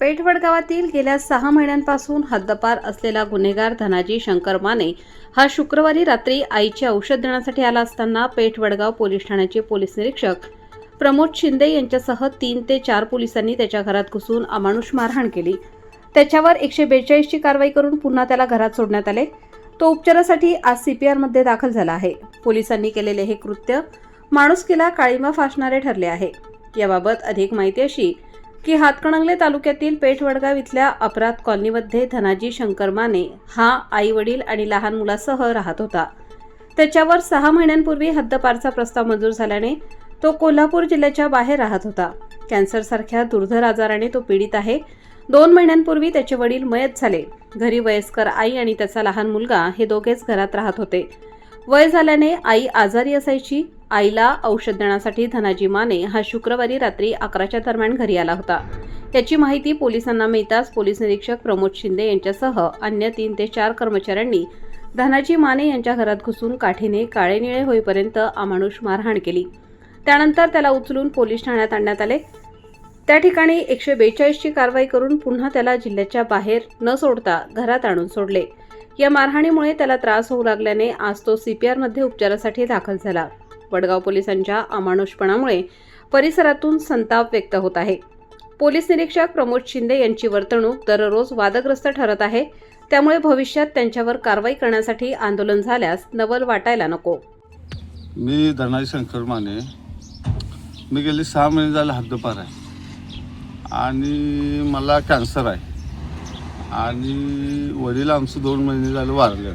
पेठवड गावातील गेल्या सहा महिन्यांपासून हद्दपार असलेला गुन्हेगार धनाजी शंकर माने हा शुक्रवारी रात्री आईचे औषध देण्यासाठी आला असताना पेठवडगाव पोलीस ठाण्याचे पोलीस निरीक्षक प्रमोद शिंदे यांच्यासह तीन ते चार पोलिसांनी त्याच्या घरात घुसून अमानुष मारहाण केली. त्याच्यावर एकशे बेचाळीसची कारवाई करून पुन्हा त्याला घरात सोडण्यात आले. तो उपचारासाठी आज सीपीआरमध्ये दाखल झाला आहे. पोलिसांनी केलेले हे कृत्य माणुसकीला काळीमा फासणारे ठरले आहे. याबाबत अधिक माहिती अशी की हातकणंगले तालुक्यातील पेठवडगाव इथल्या अपराध कॉलनीमध्ये धनाजी शंकर माने हा आई वडील आणि लहान मुलासह राहत होता. त्याच्यावर सहा महिन्यांपूर्वी हद्दपारचा प्रस्ताव मंजूर झाल्याने तो कोल्हापूर जिल्ह्याच्या बाहेर राहत होता. कॅन्सरसारख्या दुर्धर आजाराने तो पीडित आहे. दोन महिन्यांपूर्वी त्याचे वडील मयत झाले. घरी वयस्कर आई आणि त्याचा लहान मुलगा हे दोघेच घरात राहत होते. वय झाल्याने आई आजारी असायची. आईला औषध देण्यासाठी धनाजी माने हा शुक्रवारी रात्री अकराच्या दरम्यान घरी आला होता. याची माहिती पोलिसांना मिळताच पोलीस निरीक्षक प्रमोद शिंदे यांच्यासह अन्य तीन ते चार कर्मचाऱ्यांनी धनाजी माने यांच्या घरात घुसून काठीने काळे निळे होईपर्यंत अमानुष मारहाण केली. त्यानंतर त्याला उचलून पोलीस ठाण्यात आणण्यात आले. त्या ठिकाणी एकशे बेचाळीसची कारवाई करून पुन्हा त्याला जिल्ह्याच्या बाहेर न सोडता घरात आणून सोडले. या मारहाणीमुळे त्याला त्रास होऊ लागल्याने आज तो सीपीआरमध्ये उपचारासाठी दाखल झाला. वडगाव पोलिसांच्या अमानुषपणामुळे परिसरातून संताप व्यक्त होत आहे. पोलीस निरीक्षक प्रमोद शिंदे यांची वर्तणूक दररोज वादग्रस्त ठरत आहे. त्यामुळे भविष्यात त्यांच्यावर कारवाई करण्यासाठी आंदोलन झाल्यास नवल वाटायला नको. मी धनाजी शंकर माने. मी गेली सहा महिने झाले हद्दपार आहे. आणि मला कॅन्सर आहे. आणि वडील आमचं दोन महिने झाले वारले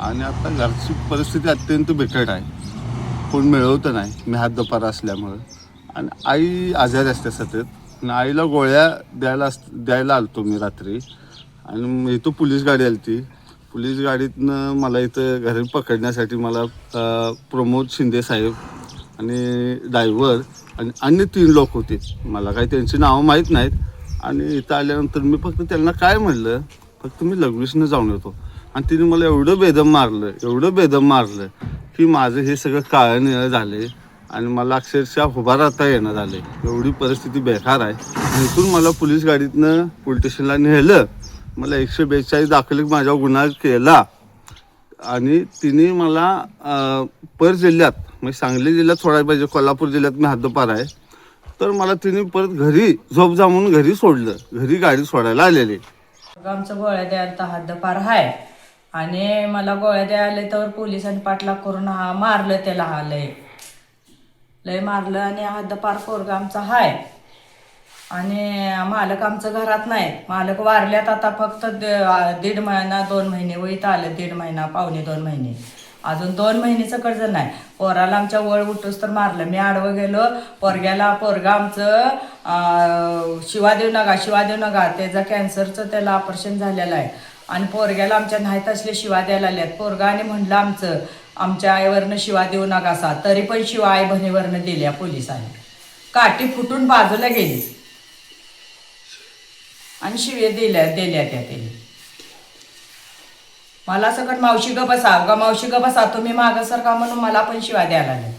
आणि आता घरची परिस्थिती अत्यंत बिकट आहे. कोण मिळवतं नाही मी हद्दपार असल्यामुळं. आणि आई आजारी असते सतत. आणि आईला गोळ्या द्यायला अस द्यायला आलतो मी रात्री. आणि इथं पोलीस गाडी आली ती पोलीस गाडीतनं मला इथं घरी पकडण्यासाठी मला प्रमोद शिंदे साहेब आणि ड्रायव्हर आणि अन्य तीन लोक होते. मला काही त्यांची नावं माहीत नाहीत. आणि इथं आल्यानंतर मी फक्त त्यांना काय म्हणलं फक्त मी लघवीसनं जाऊन येतो. आणि तिने मला एवढं बेदम मारलं एवढं बेदम मारलं. की माझं हे सगळं काळं निळं झाले आणि मला अक्षरशः उभा राहता येणं झाले एवढी परिस्थिती बेकार आहे. इथून मला पोलीस गाडीतनं पोलीस स्टेशनला नेलं. मला एकशे बेचाळीस दाखल माझ्या गुन्हा केला. आणि तिने मला पर जिल्ह्यात म्हणजे सांगली जिल्ह्यात सोडायला पाहिजे कोल्हापूर जिल्ह्यात मी हद्दपार आहे. तर मला तिने परत घरी झोप जामून घरी सोडलं. घरी गाडी सोडायला आलेली. आमचं गोळ्या हद्दपार आहे. आणि मला गोळ्या द्यायला तर पोलिसांनी पाठलाग करून हा मारलं त्याला हा लय. लय मारलं आणि हद्दपार पोरगा आमचा हाय. आणि मालक आमचं घरात नाही मालक वारल्यात आता फक्त दीड महिना दोन महिने वैत आलं दीड महिना पावणे दोन महिने. अजून दोन महिन्याचं कर्ज नाही. पोराला आमच्या वळ उठूस तर मारलं. मी आडवं गेलो. पोरग्याला पोरगा आमचं शिवा देऊ नका शिवा देऊ नका त्याचा कॅन्सरचं त्याला ऑपरेशन झालेलं आहे. आणि पोरग्याला आमच्या नाहीत असले शिवा द्यायला आल्यात. पोरगाने म्हणलं आमचं आमच्या आईवरनं शिवा देऊ नका असा. तरी पण शिवा आई बहिणीवरनं दिल्या पोलिसांनी. काठी फुटून बाजूला गेली. आणि शिवे दिल्या दिल्या त्या त्यांनी. मला सकट मावशी ग बसा. ग मावशी ग बसा. तुम्ही मागं सर का म्हणून मला पण शिवा द्यायला लागल्या